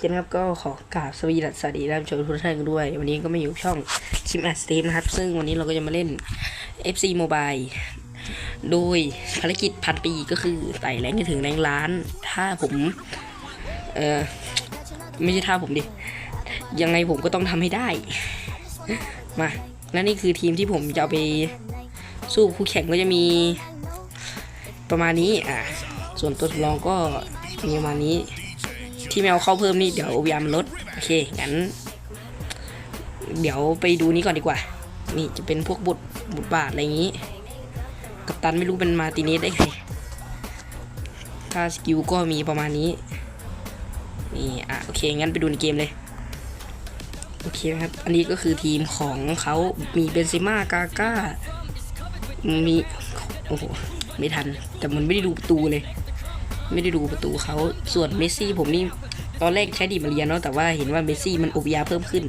เจนครับก็ขอกราบสวีดัสสวัสดีท่านผู้ชมทุกท่านด้วย วันนี้ก็มาอยู่ช่องชิมแอดสตรีมนะครับ ซึ่งวันนี้เราก็จะมาเล่น FC Mobile โดยภารกิจพันปีก็คือไต่แรงให้ถึงแรงล้าน ถ้าผมเออไม่ใช่ท่าผมดิ ยังไงผมก็ต้องทำให้ได้ มา และนี่คือทีมที่ผมจะเอาไปสู้คู่แข่งก็จะมีประมาณนี้ อะ ส่วนตัวทดลองก็มีประมาณนี้ ที่แมวเข้าเพิ่มนี่เดี๋ยววิยามันลดโอเคงั้น เดี๋ยวไปดูนี้ก่อนดีกว่า นี่จะเป็นพวกบทบทบาทอะไรอย่างนี้ กัปตันไม่รู้เป็นมาติเนสได้ไงถ้าสกิลก็มีประมาณนี้นี่อะโอเคงั้นไปดูในเกมเลยโอเคครับ อันนี้ก็คือทีมของเขามีเบนซิม่ากาก้ามี โอ้โห ไม่ทัน แต่มันไม่ได้ดูประตูเลย ไม่ได้ดูประตูเขาส่วนเมสซี่ผมนี่ตอนแรกใช้ดิมาเรียเนาะแต่ว่าเห็นว่าเมสซี่มันอุบยาเพิ่มขึ้น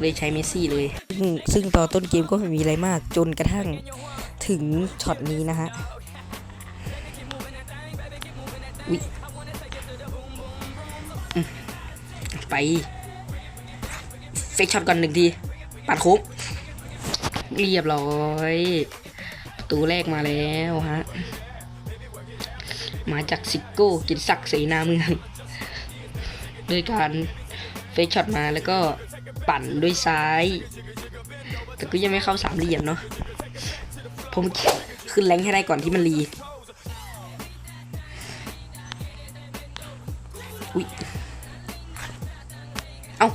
เลยใช้เมสซี่เลย ซึ่งซึ่งตอนต้นเกมก็ไม่มีอะไรมากจนกระทั่งถึงช็อตนี้นะฮะอุ๊ยอืมไปเฟกช็อตก่อนหนึ่งทีปัดโค้งเรียบร้อย ประตูแรกมาแล้วฮะ มาจากซิโก้กินศักดิ์เสนาเมืองด้วยการเฟกช็อตมาแล้วก็ปั่นด้วยซ้าย แต่ก็ยังไม่เข้าสามเหลี่ยมเนาะผมขึ้นแรงให้ได้ก่อนที่มันรีอุ้ยเอ้า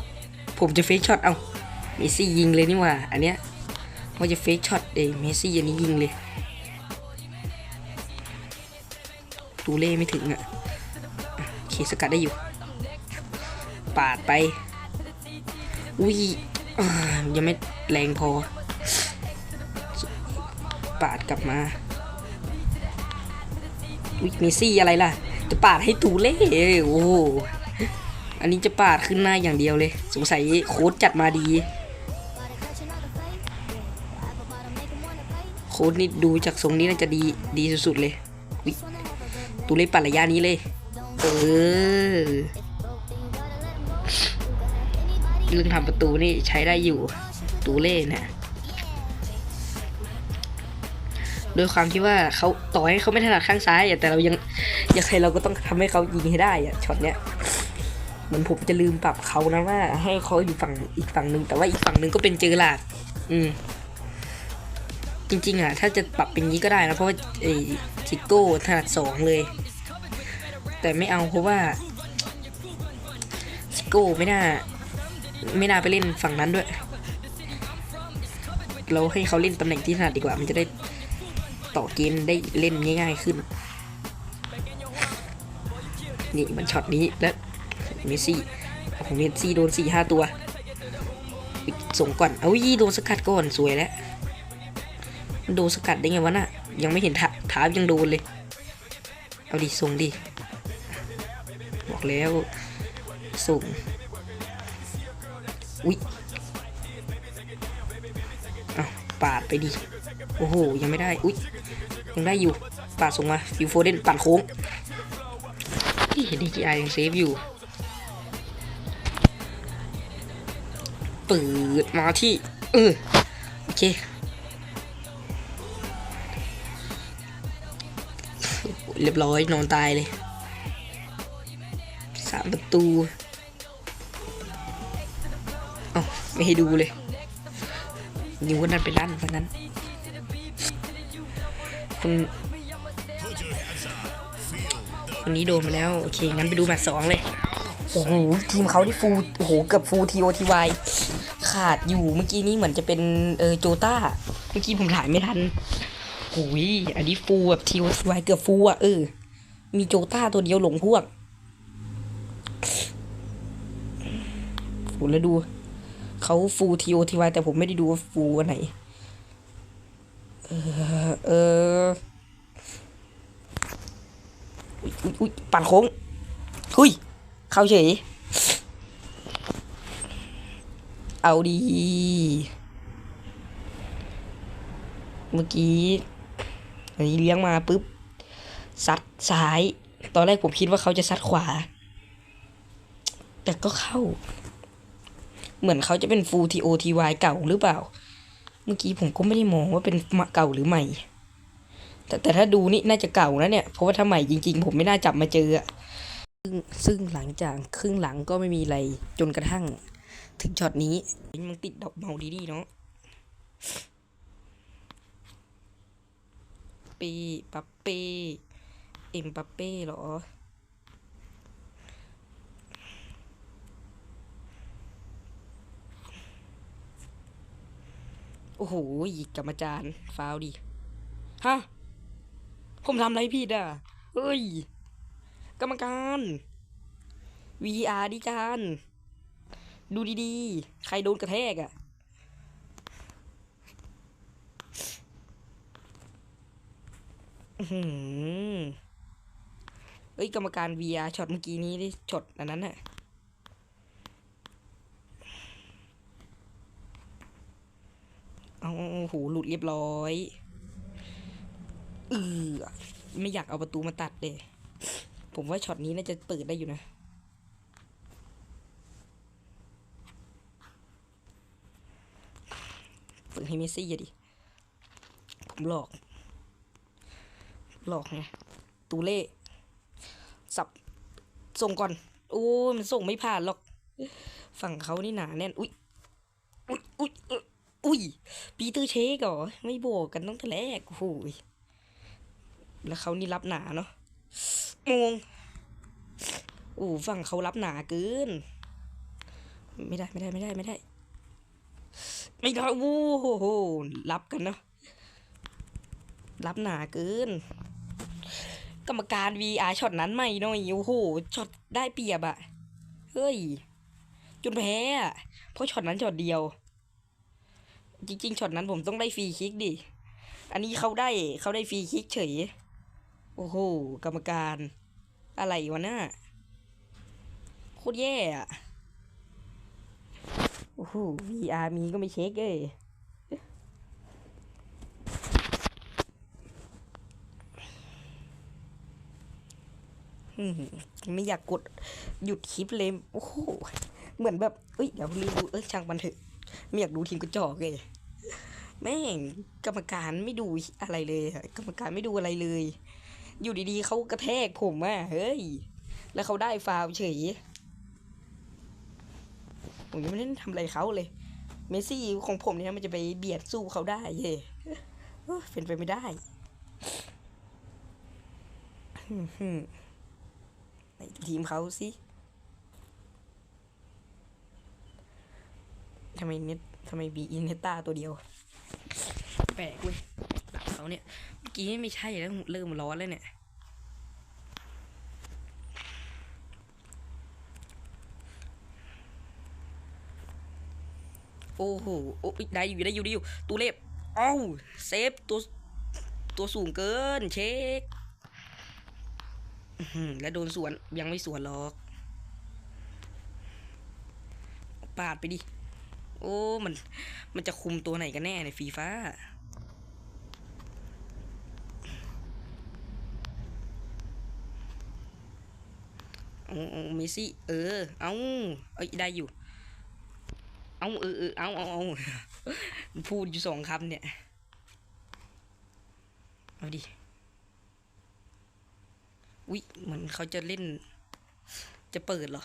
ผมจะเฟกช็อตเอ้าเมซี่ยิงเลยนี่ว่า อันเนี้ยว่าจะเฟกช็อตเองเมซี่อันนี้ยิงเลย ตูเล่ไม่ถึงอะ่ะโอเคสกัดได้อยู่ ปาดไปอุ้ยยังไม่แรงพอ ปาดกลับมาอุ้ยเมซี่อะไรล่ะ จะปาดให้ตูเล่โอ้โหอันนี้จะปาดขึ้นหน้าอย่างเดียวเลย สงสัยโค้ดจัดมาดี โค้ดนี่ดูจากทรงนี้น่าจะดีดีสุดๆเลย ตูเล่ปัดระยะนี้เลย เออ เรื่องทำประตูนี่ใช้ได้อยู่ ตูเล่เนี่ยโดยความที่ว่าเขาต่อให้เขาไม่ถนัดข้างซ้ายแต่เรายังยังไงเราก็ต้องทำให้เขายิงให้ได้อะช็อตเนี้ยเหมือนผมจะลืมปรับเขานะว่า ให้เขาอยู่ฝั่งอีกฝั่งหนึ่งแต่ว่าอีกฝั่งหนึ่งก็เป็นเจอหลาดอืม จริงๆอะถ้าจะปรับเป็นงนี้ก็ได้นะเพราะว่าไอ้ซิโก้ถนัดสองเลย แต่ไม่เอาเพราะว่าซิโก้ไม่น่า ไม่น่าไปเล่นฝั่งนั้นด้วย เราให้เขาเล่นตำแหน่งที่ถนัดดีกว่า มันจะได้ต่อเกมได้เล่นง่ายๆขึ้น นี่มันช็อตนี้แล้วเมสซี่ของเมสซี่โดนสี่ห้าตัว ส่งก่อน เอายี่โดนสกัดก่อนสวยแล้ว โดนสกัดได้ไงวะน่ะ ยังไม่เห็นถาถายังโดนเลย เอาดิส่งดิ บอกแล้ว ส่ง อุ๊ยเอาปาดไปดิ โอ้โห ยังไม่ได้ อุ๊ย ยังได้อยู่ ปาดส่งมาฟิวโฟเดนปั่นโค้งที่เห็นดีจีไอยังเซฟอยู่เปิดมาที่ เออ โอเค เรียบร้อยนอนตายเลยสามประตูเอาไม่ให้ดูเลยยิงวันนั้นไปด้านวันนั้นคนคนนี้โดนมาแล้ว โอเค งั้นไปดูแมตช์สองเลย โอ้โห ทีมเขาที่ฟูโอ้โห เกือบฟูทีโอทีวายขาดอยู่เมื่อกี้นี้เหมือนจะเป็นเออโจต้า เมื่อกี้ผมถ่ายไม่ทัน โอ้ยอันนี้ฟูแบบทีวายเกือบฟูอะเออ มีโจต้าตัวเดียวหลงพวกโหแล้วดูเขาฟูทีโอทีวายแต่ผมไม่ได้ดูว่าฟูอันไหน เออเอออุ๊ยอุ๊ยอุ๊ยปั่นโค้งหุยเข้าเฉย เอาดี เมื่อกี้ อันนี้เลี้ยงมาปุ๊บซัดซ้าย ตอนแรกผมคิดว่าเขาจะซัดขวา แต่ก็เข้า เหมือนเขาจะเป็นฟูทีโอทีวายเก่าหรือเปล่า เมื่อกี้ผมก็ไม่ได้มองว่าเป็นเก่าหรือใหม่ แต่แต่ถ้าดูนี่น่าจะเก่านะเนี่ย เพราะว่าถ้าใหม่จริงๆ ผมไม่น่าจับมาเจออะซึ่งซึ่งหลังจากครึ่งหลังก็ไม่มีอะไรจนกระทั่ง ถึงช็อตนี้มันติดดอกเมาดีๆเนาะ ปีปัปเป้เอ็มปัปเป้เหรอ โอ้โหกรรมจารย์ฟาวดิ ฮะ ผมทำอะไรผิดอะ เฮ้ย กรรมการ VR ดิจาน ดูดีๆ ใครโดนกระแทกอะ อื้อหือ เอ้ยกรรมการ VR ช็อตเมื่อกี้นี้ได้ช็อตอันนั้นน่ะเอาโอ้โหหลุดเรียบร้อยเออไม่อยากเอาประตูมาตัดเลย ผมว่าช็อตนี้น่าจะเปิดได้อยู่นะ เปิดให้เมสซี่อะดิ ผมหลอก หลอกไงตูเล่สับส่งก่อน โอ้มันส่งไม่ผ่านหรอก ฝั่งเขานี่หนาแน่น อุ๊ยอุ๊ยอุ๊ยอุ้ยปีเตอร์เชคเหรอ ไม่บอกกันตั้งแต่แรกโอ้ยแล้วเขานี่รับหนาเนาะมงโอ้ฝั่งเขารับหนาเกิน ไม่ได้ไม่ได้ไม่ได้ไม่ได้ ไม่ได้โอ้โหรับกันเนาะรับหนาเกิน รรมการ VR ช็อตนั้นไม่หน่อยโอ้โหช็อตได้เปรียบอะเฮ้ยจนแพ้อะเพราะช็อตนั้นช็อตเดียว จริงๆช็อตนั้นผมต้องได้ฟรีคิกดิอันนี้เขาได้เขาได้ฟรีคิกเฉย โอ้โหกรรมการ อะไรวะน่ะโคตรแย่อะโอ้โห VR มีก็ไม่เช็คเลย ไม่อยากกดหยุดคลิปเลยโอ้โหเหมือนแบบเอ้ยเดี๋ยวรีวิวเอ้ยช่างมันเถอะ ไม่อยากดูทีมกระจอกเลยแม่งกรรมการไม่ดูอะไรเลยกรรมการไม่ดูอะไรเลย อยู่ดีๆเขากระแทกผมอะเฮ้ย แล้วเขาได้ฟาวเฉยผมยังไม่ได้ทำอะไรเขาเลย เมสซี่ของผมเนี่ยมันจะไปเบียดสู้เขาได้เย่เอ้อเป็นไปไม่ได้ ไหนทีมเขาสิทำไมเน็ตทำไมบีอินเนต้าตัวเดียว แปลกเว้ยหลังเขาเนี่ยเมื่อกี้ไม่ใช่แล้วเริ่มร้อนแล้วเนี่ยโอ้โหโอ้ยได้อยู่ได้อยู่ได้อยู่ตูเล็บอ้าเซฟตัวตัวสูงเกินเช็ค แล้วโดนสวนยังไม่สวนหรอก ปาดไปดิ โอ้ มัน มันจะคุมตัวไหนกันแน่ในฟีฟ่าเอาเอาเมซี่ เออ เอาเอ้ยได้อยู่ เอาเออเออเอาเอาเอาพูดอยู่สองคำเนี่ย เอาดิ อุ๊ยเหมือนเขาจะเล่น จะเปิดเหรอ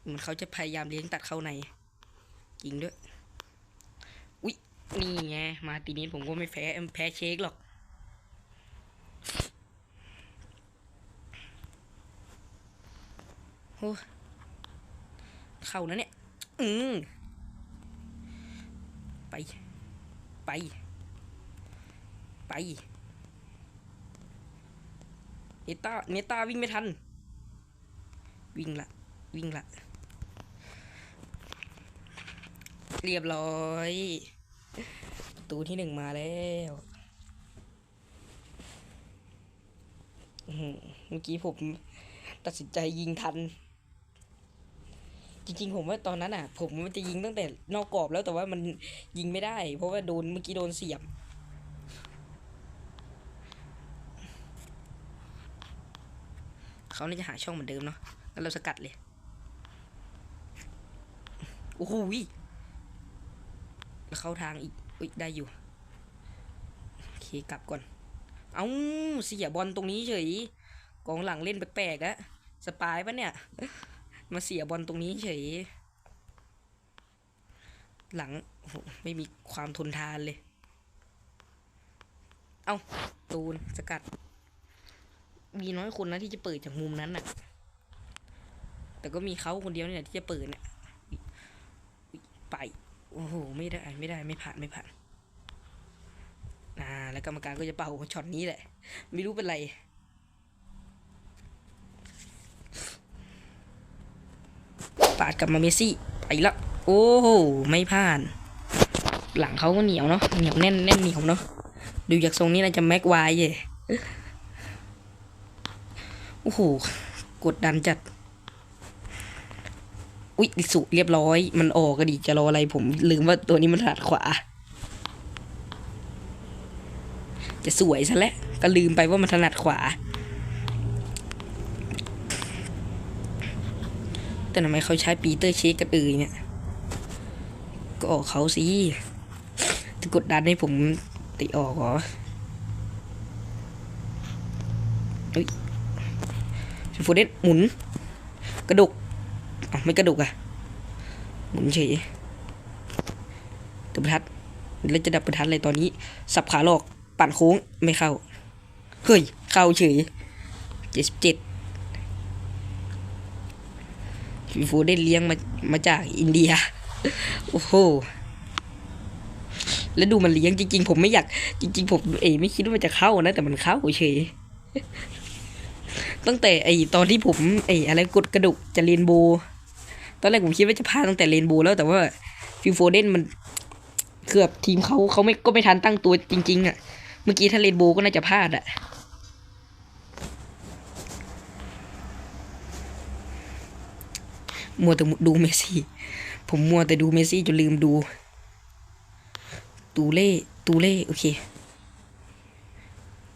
เหมือนเขาจะพยายามเลี้ยงตัดเข้าในจริงด้วย อุ๊ยนี่ไง มาตีนี้ผมก็ไม่แพ้แพ้เช็คหรอกโอ้เข้านะเนี่ย อืมไป ไป ไป เนต้าเนต้าวิ่งไม่ทัน วิ่งละ วิ่งละ เรียบร้อยประตูที่หนึ่งมาแล้วเมื่อกี้ผมตัดสินใจยิงทัน จริงๆ ผมว่าตอนนั้นอะ ผมมันจะยิงตั้งแต่นอกกรอบแล้วแต่ว่ามันยิงไม่ได้ เพราะว่าโดนเมื่อกี้โดนเสียบ เขาน่าจะหาช่องเหมือนเดิมเนาะงั้นเราสกัดเลย โอ้โหยแล้วเข้าทางอีกอุ๊ยได้อยู่ โอเคกลับก่อน เอาเสียบอลตรงนี้เฉย กองหลังเล่นแปลกๆอะสปายปะเนี่ย มาเสียบอลตรงนี้เฉย หลังโอ้โหไม่มีความทนทานเลย เอาตูนสกัด มีน้อยคนนะที่จะเปิดจากมุมนั้นน่ะ แต่ก็มีเขาคนเดียวเนี่ยที่จะเปิดเนี่ยไปโอ้โหไม่ได้ไม่ได้ไม่ผ่านไม่ผ่านอ่าแล้วกรรมการก็จะเป่าช็อตนี้แหละ ไม่รู้เป็นไรปาดกลับมาเมซี่ไปละโอ้โหไม่ผ่าน หลังเขาก็เหนียวเนาะเหนียวแน่นแน่นเหนียวเนาะดูจากทรงนี้น่าจะแม็กไวายเย่ โอ้โห กดดันจัด อุ๊ยสุเรียบร้อย มันออกก็ดีจะรออะไรผม ลืมว่าตัวนี้มันถนัดขวา จะสวยซะแล้ว ก็ลืมไปว่ามันถนัดขวา แต่ทำไมเขาใช้ปีเตอร์เชคกันเอ่ยเนี่ย ก็ออกเขาสิจะกดดันให้ผมติออกเหรอเฮ้ ยโฟเดนหมุน กระดุกอ๋อไม่กระดุกอะหมุนเฉยดับประทัดแล้วจะดับประทัดอะไรตอนนี้ สับขาหลอกปั่นโค้งไม่เข้า เฮ้ย เข้าเฉยเจ็ดสิบเจ็ดฟีฟูได้เลี้ยงมามาจากอินเดีย โอ้โหแล้วดูมันเลี้ยงจริง ๆ ผมไม่อยาก จริง ๆ ผมเอไม่คิดว่ามันจะเข้านะ แต่มันเข้าเฉย ตั้งแต่ไอตอนที่ผมไออะไรกดกระดูกจะเรนโบตอนแรกผมคิดว่าจะพลาดตั้งแต่เรนโบแล้วแต่ว่าฟิลโฟเดนมันเกือบทีมเขาเขาไม่ก็ไม่ทันตั้งตัวจริง ๆอะ เมื่อกี้ถ้าเรนโบก็น่าจะพลาดอะมัวแต่ดูเมสซี่ ผมมัวแต่ดูเมสซี่จนลืมดู ตูเล่ ตูเล่ โอเค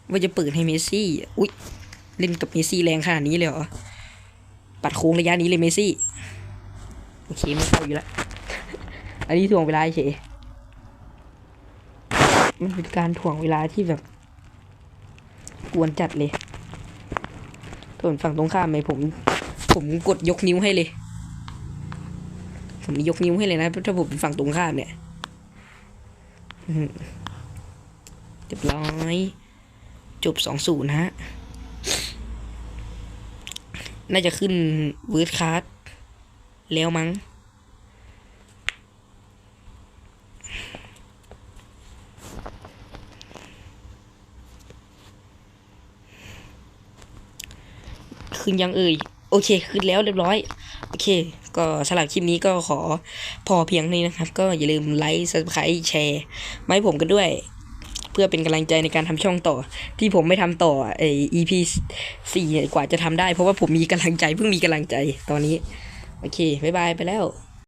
ว่าจะเปิดให้เมสซี่ อุ๊ย เล่นกับเมซี่แรงขนาดนี้เลยเหรอ ปัดโค้งระยะนี้เลยเมซี่ โอเคไม่เข้าอยู่แล้วอันนี้ถ่วงเวลาเฉยมันเป็นการถ่วงเวลาที่แบบ กวนจัดเลยส่วนฝั่งตรงข้ามไหมผม ผมกดยกนิ้วให้เลย ผมยกนิ้วให้เลยนะถ้าผมเป็นฝั่งตรงข้ามเนี่ยเรียบร้อย จบสองศูนย์ฮะ น่าจะขึ้นเวิร์ดคาร์ดแล้วมั้ง ขึ้นยังเอ่ย โอเค ขึ้นแล้วเรียบร้อย โอเค ก็สำหรับคลิปนี้ก็ขอพอเพียงนี้นะครับ ก็อย่าลืมไลค์ subscribe แชร์มาให้ผมกันด้วย เพื่อเป็นกำลังใจในการทำช่องต่อ ที่ผมไม่ทำต่อไอ EP สี่กว่าจะทำได้ เพราะว่าผมมีกำลังใจเพิ่งมีกำลังใจตอนนี้ โอเค บ๊ายบายไปแล้ว